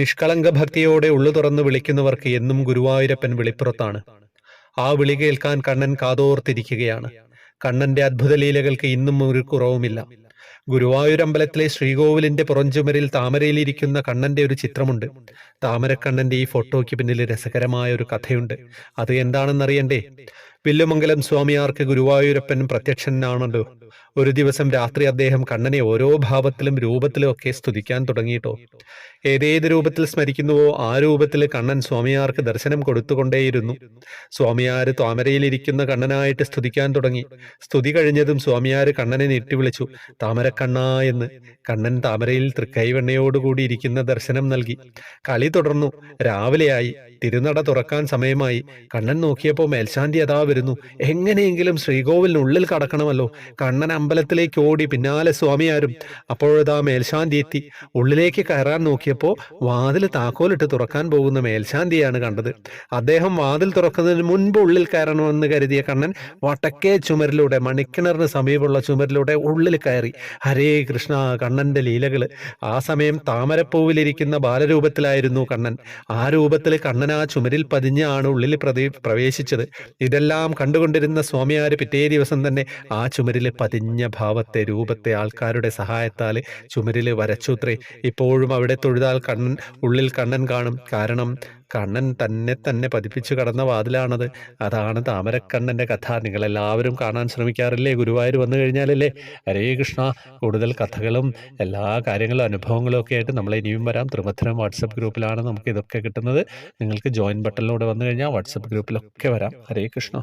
നിഷ്കളങ്ക ഭക്തിയോടെ ഉള്ളു തുറന്ന് വിളിക്കുന്നവർക്ക് എന്നും ഗുരുവായൂരപ്പൻ വിളിപ്പുറത്താണ്. ആ വിളി കേൾക്കാൻ കണ്ണൻ കാതോർത്തിരിക്കുകയാണ്. കണ്ണന്റെ അത്ഭുത ലീലകൾക്ക് ഇന്നും ഒരു കുറവുമില്ല. ഗുരുവായൂരമ്പലത്തിലെ ശ്രീകോവിലിന്റെ പുറഞ്ചുമരിൽ താമരയിലിരിക്കുന്ന കണ്ണന്റെ ഒരു ചിത്രമുണ്ട്. താമരക്കണ്ണന്റെ ഈ ഫോട്ടോയ്ക്ക് പിന്നിൽ രസകരമായ ഒരു കഥയുണ്ട്. അത് എന്താണെന്നറിയണ്ടേ? വില്ലുമംഗലം സ്വാമിയാർക്ക് ഗുരുവായൂരപ്പൻ പ്രത്യക്ഷനാണല്ലോ. ഒരു ദിവസം രാത്രി അദ്ദേഹം കണ്ണനെ ഓരോ ഭാവത്തിലും രൂപത്തിലും ഒക്കെ സ്തുതിക്കാൻ തുടങ്ങിയിട്ടോ. ഏതേത് രൂപത്തിൽ സ്മരിക്കുന്നുവോ ആ രൂപത്തിൽ കണ്ണൻ സ്വാമിയാർക്ക് ദർശനം കൊടുത്തുകൊണ്ടേയിരുന്നു. സ്വാമിയാർ താമരയിലിരിക്കുന്ന കണ്ണനായിട്ട് സ്തുതിക്കാൻ തുടങ്ങി. സ്തുതി കഴിഞ്ഞതും സ്വാമിയാർ കണ്ണനെ നീട്ടി വിളിച്ചു താമരക്കണ്ണ എന്ന്. കണ്ണൻ താമരയിൽ തൃക്കൈവെണ്ണയോടുകൂടി ഇരിക്കുന്ന ദർശനം നൽകി. കളി തുടർന്നു. രാവിലെയായി. തിരുനട തുറക്കാൻ സമയമായി. കണ്ണൻ നോക്കിയപ്പോൾ മേൽശാന്തി അതാ വരുന്നു. എങ്ങനെയെങ്കിലും ശ്രീകോവിലിനുള്ളിൽ കടക്കണമല്ലോ. കണ്ണൻ അമ്പലത്തിലേക്ക് ഓടി പിന്നാലെ സ്വാമിയാരും. അപ്പോഴതാ മേൽശാന്തി എത്തി. ഉള്ളിലേക്ക് കയറാൻ നോക്കിയപ്പോൾ വാതിൽ താക്കോലിട്ട് തുറക്കാൻ പോകുന്ന മേൽശാന്തിയാണ് കണ്ടത്. അദ്ദേഹം വാതിൽ തുറക്കുന്നതിന് മുൻപ് ഉള്ളിൽ കയറണമെന്ന് കരുതിയ കണ്ണൻ വടക്കേ ചുമരിലൂടെ മണിക്കിണറിന് സമീപമുള്ള ചുമരിലൂടെ ഉള്ളിൽ കയറി. ഹരേ കൃഷ്ണ കണ്ണന്റെ ലീലകൾ ആ സമയം താമരപ്പൂവിലിരിക്കുന്ന ബാലരൂപത്തിലായിരുന്നു കണ്ണൻ. ആ രൂപത്തിൽ കണ്ണൻ ആ ചുമരിൽ പതിഞ്ഞാണ് ഉള്ളിൽ പ്രതി പ്രവേശിച്ചത്. ഇതെല്ലാം കണ്ടുകൊണ്ടിരുന്ന സ്വാമിയാർ പിറ്റേ ദിവസം തന്നെ ആ ചുമരിൽ പതിഞ്ഞ ഭാവത്തെ രൂപത്തെ ആൾക്കാരുടെ സഹായത്താൽ ചുമരിൽ വരച്ചുത്രേ. ഇപ്പോഴും അവിടെ തൊഴുതാൽ കണ്ണൻ ഉള്ളിൽ കണ്ണൻ കാണും. കാരണം കണ്ണൻ തന്നെ തന്നെ പതിപ്പിച്ചു കടന്ന വാതിലാണത്. അതാണ് താമരക്കണ്ണന്റെ കഥ. നിങ്ങളെല്ലാവരും കാണാൻ ശ്രമിക്കാറില്ലേ? ഗുരുവായൂർ വന്നു കഴിഞ്ഞാലല്ലേ? ഹരേ കൃഷ്ണ. കൂടുതൽ കഥകളും എല്ലാ കാര്യങ്ങളും അനുഭവങ്ങളും ഒക്കെ ആയിട്ട് നമ്മൾ ഇനിയും വരാം. ത്രിമധുരം വാട്സപ്പ് ഗ്രൂപ്പിലാണ് നമുക്ക് ഇതൊക്കെ കിട്ടുന്നത്. നിങ്ങൾക്ക് ജോയിൻ ബട്ടണിലൂടെ വന്നു കഴിഞ്ഞാൽ വാട്സപ്പ് ഗ്രൂപ്പിലൊക്കെ വരാം. ഹരേ കൃഷ്ണ.